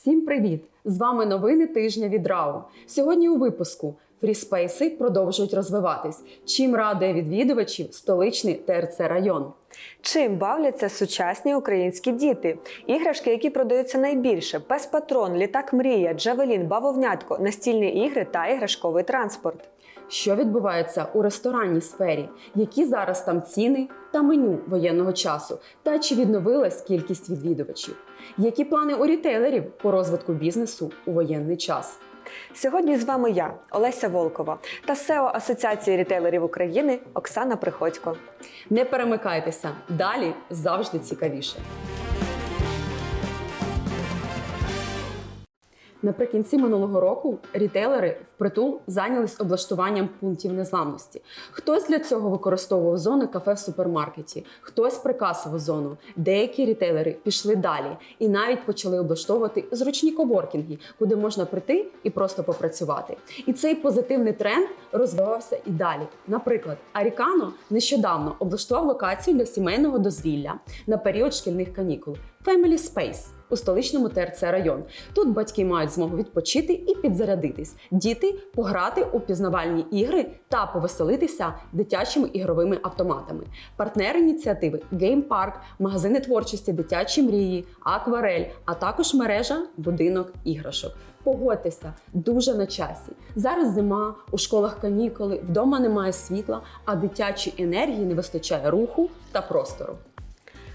Всім привіт! З вами новини тижня від РАУ. Сьогодні у випуску фріспейси продовжують розвиватись. Чим радує відвідувачів столичний ТРЦ район. Чим бавляться сучасні українські діти? Іграшки, які продаються найбільше: пес патрон, літак мрія, джавелін, бавовнятко, настільні ігри та іграшковий транспорт. Що відбувається у ресторанній сфері? Які зараз там ціни та меню воєнного часу? Та чи відновилась кількість відвідувачів? Які плани у рітейлерів по розвитку бізнесу у воєнний час? Сьогодні з вами я, Олеся Волкова, та СЕО Асоціації рітейлерів України Оксана Приходько. Не перемикайтеся, далі завжди цікавіше. Наприкінці минулого року рітейлери впритул зайнялись облаштуванням пунктів незламності. Хтось для цього використовував зони кафе в супермаркеті, хтось прикасову зону. Деякі рітейлери пішли далі і навіть почали облаштовувати зручні коворкінги, куди можна прийти і просто попрацювати. І цей позитивний тренд розвивався і далі. Наприклад, Арікано нещодавно облаштував локацію для сімейного дозвілля на період шкільних канікул Family Space у столичному ТРЦ район. Тут батьки мають змогу відпочити і підзарядитись, діти пограти у пізнавальні ігри та повеселитися дитячими ігровими автоматами. Партнери ініціативи Геймпарк, магазини творчості, дитячі мрії, акварель, а також мережа будинок іграшок. Погодьтеся, дуже на часі. Зараз зима, у школах канікули, вдома немає світла, а дитячій енергії не вистачає руху та простору.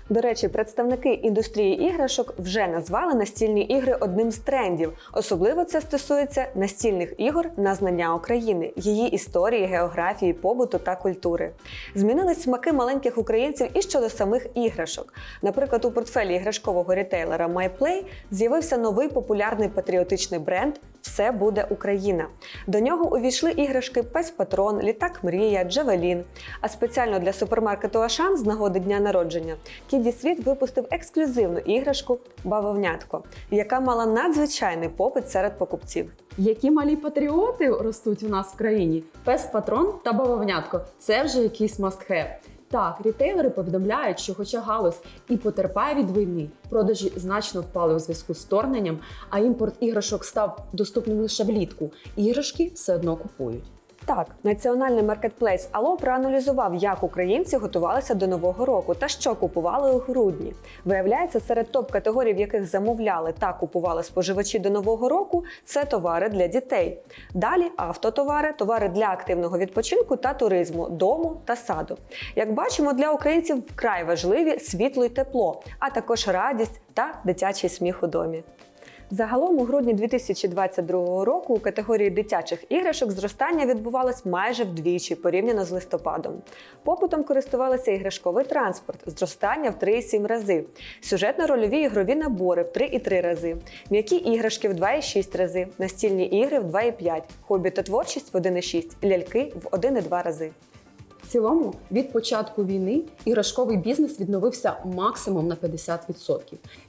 До речі, представники індустрії іграшок вже назвали настільні ігри одним з трендів. Особливо це стосується настільних ігор на знання України, її історії, географії, побуту та культури. Змінились смаки маленьких українців і щодо самих іграшок. Наприклад, у портфелі іграшкового рітейлера MyPlay з'явився новий популярний патріотичний бренд Все буде Україна. До нього увійшли іграшки Пес Патрон, Літак Мрія, Джавелін. А спеціально для супермаркету Ашан з нагоди дня народження Кіді Світ випустив ексклюзивну іграшку Бавовнятко, яка мала надзвичайний попит серед покупців. Які малі патріоти ростуть у нас в країні? Пес патрон та бавовнятко це вже якийсь must-have. Так, рітейлери повідомляють, що, хоча галузь і потерпає від війни, продажі значно впали у зв'язку з вторгненням, а імпорт іграшок став доступним лише влітку. Іграшки все одно купують. Так, національний маркетплейс Ало проаналізував, як українці готувалися до нового року та що купували у грудні. Виявляється, серед топ-категорій, в яких замовляли та купували споживачі до нового року, це товари для дітей. Далі автотовари, товари для активного відпочинку та туризму, дому та саду. Як бачимо, для українців вкрай важливі світло й тепло, а також радість та дитячий сміх у домі. Загалом у грудні 2022 року у категорії дитячих іграшок зростання відбувалось майже вдвічі порівняно з листопадом. Попитом користувалися іграшковий транспорт, зростання в 3,7 рази, сюжетно-рольові ігрові набори в 3,3 рази, м'які іграшки в 2,6 рази, настільні ігри в 2,5, хобі та творчість в 1,6, ляльки в 1,2 рази. Цілому, від початку війни іграшковий бізнес відновився максимум на 50%.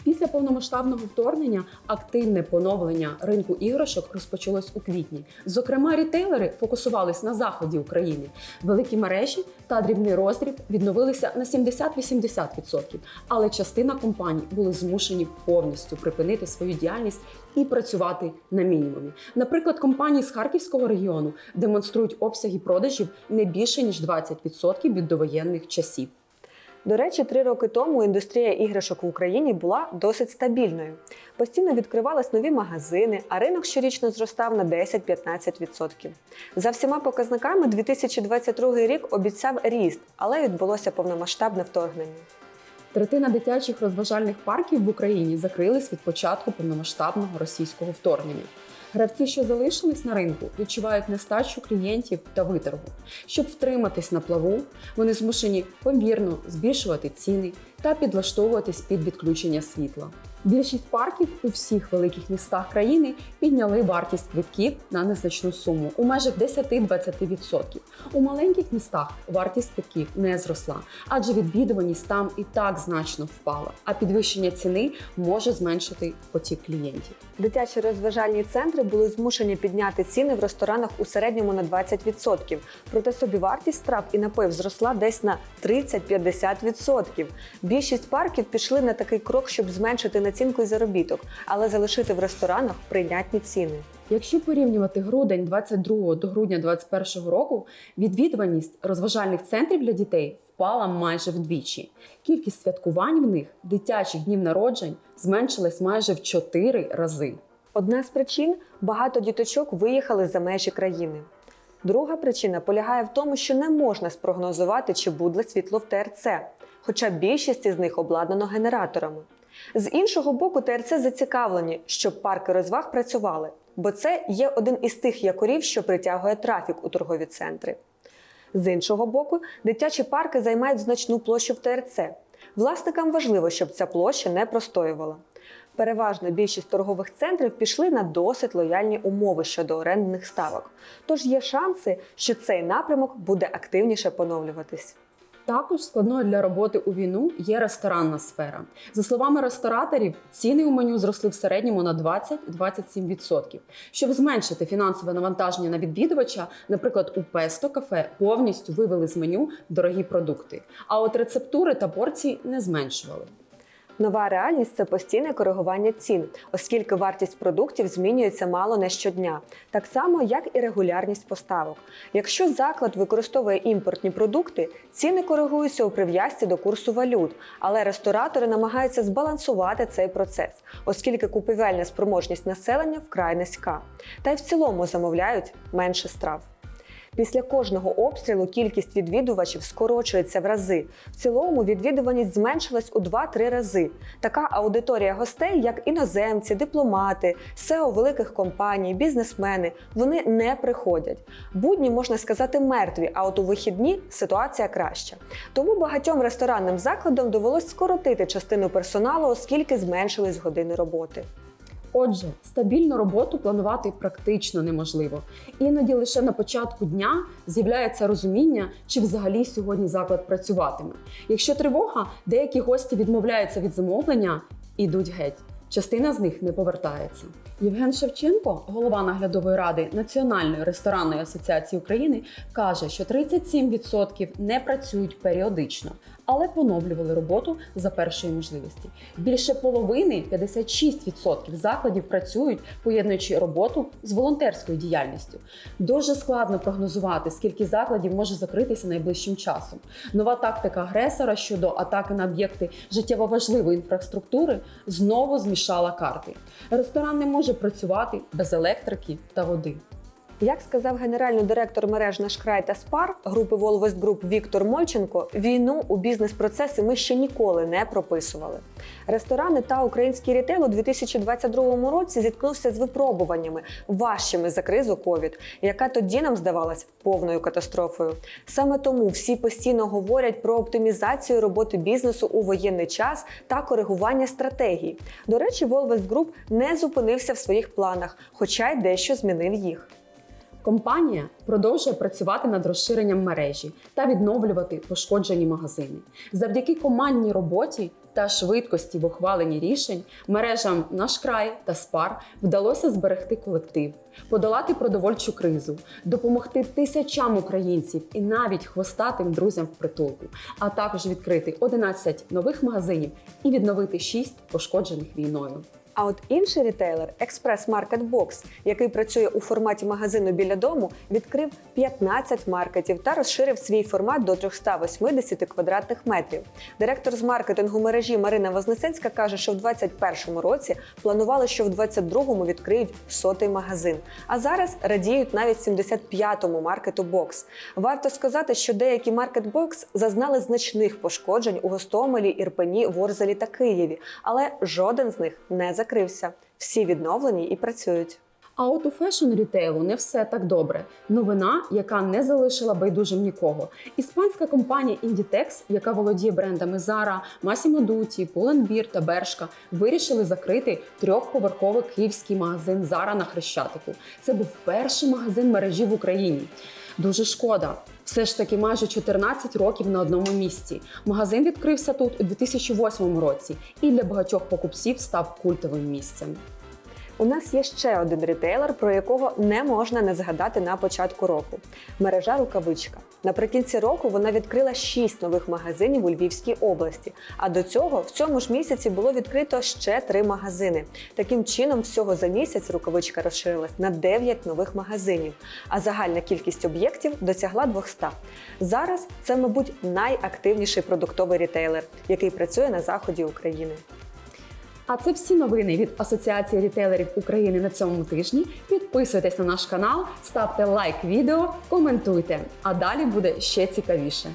Після повномасштабного вторгнення активне поновлення ринку іграшок розпочалось у квітні. Зокрема, рітейлери фокусувались на заході України. Великі мережі та дрібний роздріб відновилися на 70-80%, але частина компаній були змушені повністю припинити свою діяльність і працювати на мінімумі. Наприклад, компанії з Харківського регіону демонструють обсяги продажів не більше ніж 20% від довоєнних часів. До речі, три роки тому індустрія іграшок в Україні була досить стабільною. Постійно відкривались нові магазини, а ринок щорічно зростав на 10-15%. За всіма показниками 2022 рік обіцяв ріст, але відбулося повномасштабне вторгнення. Третина дитячих розважальних парків в Україні закрились від початку повномасштабного російського вторгнення. Гравці, що залишились на ринку, відчувають нестачу клієнтів та виторгу. Щоб втриматись на плаву, вони змушені помірно збільшувати ціни та підлаштовуватись під відключення світла. Більшість парків у всіх великих містах країни підняли вартість квитків на незначну суму у межах 10-20%. У маленьких містах вартість квитків не зросла, адже відвідуваність там і так значно впала, а підвищення ціни може зменшити потік клієнтів. Дитячі розважальні центри були змушені підняти ціни в ресторанах у середньому на 20%. Проте собівартість страв і напоїв зросла десь на 30-50%. Більшість парків пішли на такий крок, щоб зменшити націнку і заробіток, але залишити в ресторанах прийнятні ціни. Якщо порівнювати грудень 22 до грудня 21 року, відвідуваність розважальних центрів для дітей впала майже вдвічі. Кількість святкувань в них дитячих днів народжень зменшилась майже в 4 рази. Одна з причин багато діточок виїхали за межі країни. Друга причина полягає в тому, що не можна спрогнозувати, чи буде світло в ТРЦ, хоча більшість із них обладнано генераторами. З іншого боку, ТРЦ зацікавлені, щоб парки розваг працювали, бо це є один із тих якорів, що притягує трафік у торгові центри. З іншого боку, дитячі парки займають значну площу в ТРЦ. Власникам важливо, щоб ця площа не простоювала. Переважно більшість торгових центрів пішли на досить лояльні умови щодо орендних ставок. Тож є шанси, що цей напрямок буде активніше поновлюватись. Також складною для роботи у війну є ресторанна сфера. За словами рестораторів, ціни у меню зросли в середньому на 20-27%. Щоб зменшити фінансове навантаження на відвідувача, наприклад, у Песто кафе повністю вивели з меню дорогі продукти, а от рецептури та порції не зменшували. Нова реальність це постійне коригування цін, оскільки вартість продуктів змінюється мало не щодня, так само як і регулярність поставок. Якщо заклад використовує імпортні продукти, ціни коригуються у прив'язці до курсу валют, але ресторатори намагаються збалансувати цей процес, оскільки купівельна спроможність населення вкрай низька, та й в цілому замовляють менше страв. Після кожного обстрілу кількість відвідувачів скорочується в рази. В цілому відвідуваність зменшилась у 2-3 рази. Така аудиторія гостей, як іноземці, дипломати, SEO великих компаній, бізнесмени, вони не приходять. Будні можна сказати мертві, а от у вихідні ситуація краща. Тому багатьом ресторанним закладам довелось скоротити частину персоналу, оскільки зменшились години роботи. Отже, стабільну роботу планувати практично неможливо. Іноді лише на початку дня з'являється розуміння, чи взагалі сьогодні заклад працюватиме. Якщо тривога, деякі гості відмовляються від замовлення і йдуть геть. Частина з них не повертається. Євген Шевченко, голова наглядової ради Національної ресторанної асоціації України, каже, що 37% не працюють періодично, але поновлювали роботу за першої можливості. Більше половини 56% закладів працюють, поєднуючи роботу з волонтерською діяльністю. Дуже складно прогнозувати, скільки закладів може закритися найближчим часом. Нова тактика агресора щодо атаки на об'єкти життєво важливої інфраструктури знову змішала карти. Ресторан не може працювати без електрики та води. Як сказав генеральний директор мереж «Наш край» та СПАР групи Волвест Груп Віктор Мольченко, війну у бізнес-процеси ми ще ніколи не прописували. Ресторани та український рітейл у 2022 році зіткнувся з випробуваннями, важчими за кризу ковід, яка тоді нам здавалась повною катастрофою. Саме тому всі постійно говорять про оптимізацію роботи бізнесу у воєнний час та коригування стратегій. До речі, Волвест Груп не зупинився в своїх планах, хоча й дещо змінив їх. Компанія продовжує працювати над розширенням мережі та відновлювати пошкоджені магазини. Завдяки командній роботі та швидкості в ухваленні рішень мережам наш край та спар вдалося зберегти колектив, подолати продовольчу кризу, допомогти тисячам українців і навіть хвостатим друзям в притулку, а також відкрити 11 нових магазинів і відновити 6 пошкоджених війною. А от інший рітейлер Експрес Маркет Бокс, який працює у форматі магазину біля дому, відкрив 15 маркетів та розширив свій формат до 380 квадратних метрів. Директор з маркетингу мережі Марина Вознесенська каже, що в 2021 році планували, що в 2022 відкриють сотий магазин. А зараз радіють навіть 75-му маркету Бокс. Варто сказати, що деякі маркет Бокс зазнали значних пошкоджень у Гостомелі, Ірпені, Ворзелі та Києві, але жоден з них не закрився. Всі відновлені і працюють. А от у фешн рітейлу не все так добре. Новина, яка не залишила байдужим нікого. Іспанська компанія Inditex, яка володіє брендами Zara, Massimo Dutti, Pull&Bear та Bershka, вирішили закрити трьохповерховий київський магазин Zara на Хрещатику. Це був перший магазин мережі в Україні. Дуже шкода. Все ж таки майже 14 років на одному місці. Магазин відкрився тут у 2008 році і для багатьох покупців став культовим місцем. У нас є ще один рітейлер, про якого не можна не згадати на початку року. Мережа рукавичка. Наприкінці року вона відкрила шість нових магазинів у Львівській області. А до цього в цьому ж місяці було відкрито ще три магазини. Таким чином, всього за місяць рукавичка розширилась на 9 нових магазинів, а загальна кількість об'єктів досягла 200. Зараз це, мабуть, найактивніший продуктовий рітейлер, який працює на заході України. А це всі новини від Асоціації рітейлерів України на цьому тижні. Підписуйтесь на наш канал, ставте лайк відео, коментуйте. А далі буде ще цікавіше.